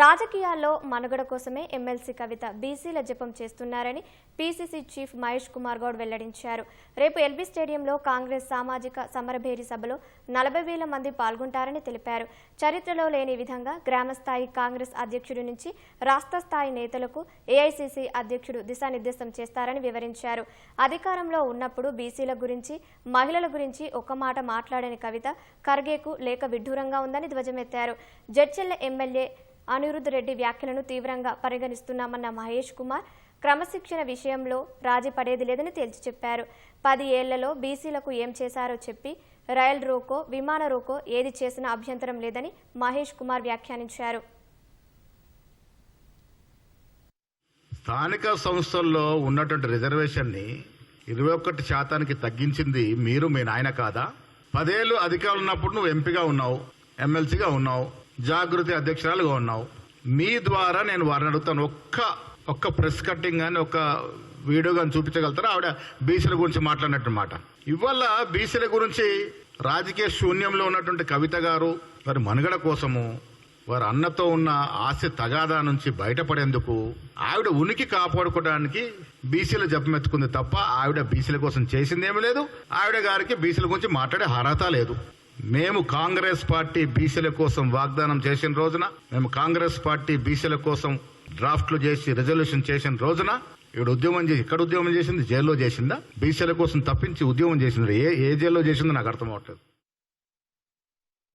రాజకీయాల్లో మనుగడ కోసమే ఎమ్మెల్సీ కవిత బీసీల జపం చేస్తున్నారని పీసీసీ చీఫ్ మహేష్ కుమార్ గౌడ్ వెల్లడించారు. రేపు ఎల్బీ స్టేడియంలో కాంగ్రెస్ సామాజిక సమరభేరి సభలో నలభై వేల మంది పాల్గొంటారని తెలిపారు. చరిత్రలో లేని విధంగా గ్రామస్థాయి కాంగ్రెస్ అధ్యక్షుడి నుంచి రాష్ట్ర స్థాయి నేతలకు ఏఐసీసీ అధ్యక్షుడు దిశానిర్దేశం చేస్తారని వివరించారు. అధికారంలో ఉన్నప్పుడు బీసీల గురించి మహిళల గురించి ఒక్క మాట మాట్లాడని కవిత ఖర్గేకు లేఖ విడ్డూరంగా ఉందని ధ్వజమెత్తారు. జడ్చెల్ల ఎమ్మెల్యే అనిరుద్ రెడ్డి వ్యాఖ్యలను తీవ్రంగా పరిగణిస్తున్నామన్న మహేష్ కుమార్ క్రమశిక్షణ విషయంలో రాజీ పడేది లేదని తేల్చి చెప్పారు. పది ఏళ్ళలో బీసీలకు ఏం చేశారో చెప్పి రైల్ రోకో విమాన రోకో ఏది చేసినా అభ్యంతరం లేదని మహేష్ కుమార్ వ్యాఖ్యానించారు. స్థానిక సంస్థల్లో ఉన్నటువంటి రిజర్వేషన్ని ఇరవై ఒక్కటి శాతానికి తగ్గించింది మీరు మీ నాయన కాదా? పదేళ్ళు అధికారులు ఉన్నప్పుడు నువ్వు ఎంపీగా ఉన్నావు ఎమ్మెల్సీగా ఉన్నావు. జాగృతి అధ్యక్షురాలుగా ఉన్నావు. మీ ద్వారా నేను వారిని అడుగుతాను. ఒక్క ఒక్క ప్రెస్ కట్టింగ్ కానీ ఒక వీడియో కానీ చూపించగలుగుతారా? ఆవిడ బీసీల గురించి మాట్లాడినట్టు మాట. ఇవాళ బీసీల గురించి రాజకీయ శూన్యంలో ఉన్నటువంటి కవిత గారు వారి మనుగడ కోసము వారి అన్నతో ఉన్న ఆస్తి తగాదా నుంచి బయటపడేందుకు ఆవిడ ఉనికి కాపాడుకోవడానికి బీసీల జపమెత్తుకుంది తప్ప ఆవిడ బీసీల కోసం చేసిందేమీ లేదు. ఆవిడ గారికి బీసీల గురించి మాట్లాడే అర్హత లేదు. మేము కాంగ్రెస్ పార్టీ బీసీల కోసం వాగ్దానం చేసిన రోజున మేము కాంగ్రెస్ పార్టీ బీసీల కోసం డ్రాఫ్ట్లు చేసి రిజల్యూషన్ చేసిన రోజున ఇక్కడ ఉద్యమం చేసి ఇక్కడ ఉద్యమం చేసింది? జైల్లో చేసిందా? బీసీల కోసం తప్పించి ఉద్యమం చేసింది? ఏ ఏ జైల్లో చేసిందో నాకు అర్థం అవట్లేదు.